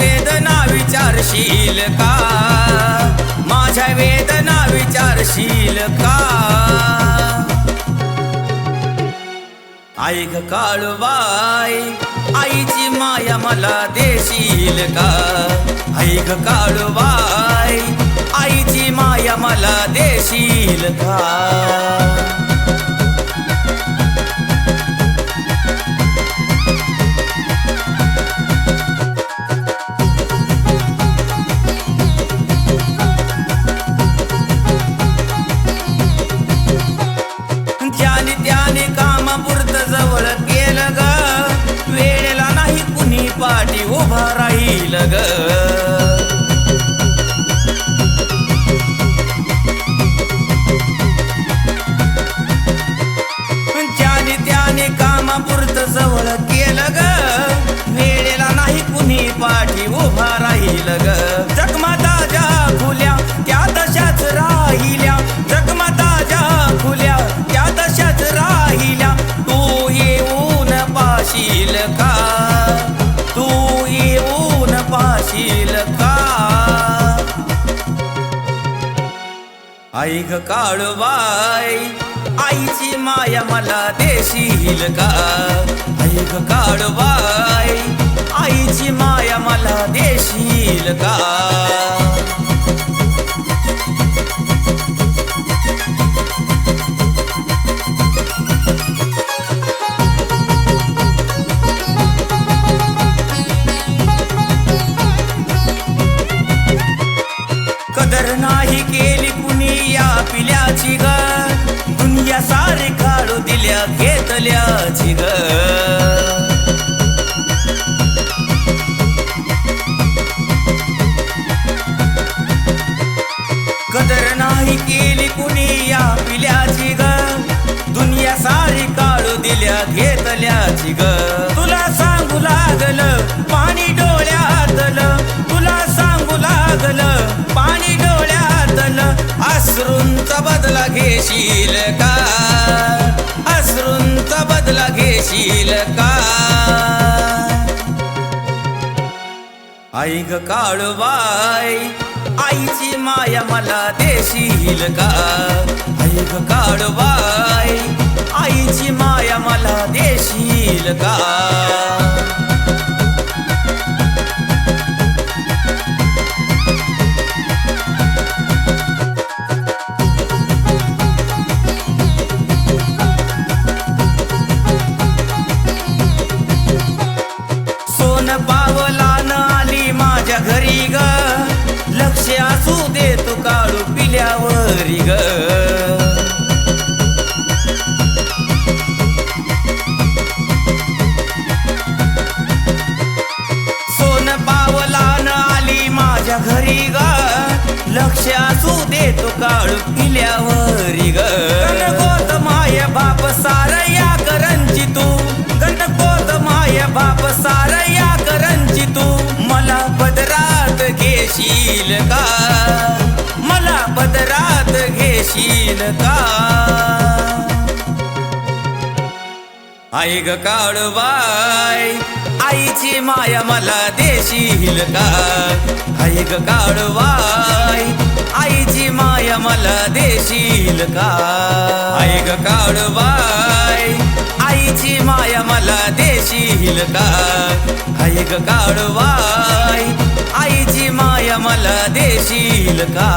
वेदना विचारशील का? माझ्या वेदना विचारशील का? ऐक काळूबाई आईची माया मला देशील का? ऐक काळूबाई आईची माया मला देशील का? राहील ग. ज्याने त्याने कामापुरत जवळ केलं ग. वेळेला नाही कुणी पाठी उभा राहील ग. जगमाताच्या खुल्या त्या तशाच राहिल्या. जगमाताच्या खुल्या त्या तशाच राहिल्या. तू येऊन पाशील का? ऐक काळूबाई आईची माया मला देशील का? ऐक काळूबाई आईची माया मला देशील का? कदर नाही के पिल्याची ग. दुनिया सारी काढू दिल्या घेतल्याची ग. कदर नाही केली कुणी या पिल्याची ग. दुनिया सारी काढू दिल्या घेतल्याची ग. अश्रूंचा बदला घेशील का? अश्रूंचा बदला घेशील का? ऐक काळूबाई आईची माया मला देशील का? ऐक काळूबाई आईची माया मला देशील का? असे असू दे तू काळू पिल्यावर ग. सोन पावला आली माझ्या घरी ग. लक्ष असू दे तू काळू पिल्यावर ग. घेशील का? मला पदरात घेशील का? आई ग काळूबाई आईची माया मला देशील का? आई ग काळूबाई आईची माया मला देशील का? आई ग काळूबाई आईची माया मला देशील का? आई ग काळूबाई मला देशील का?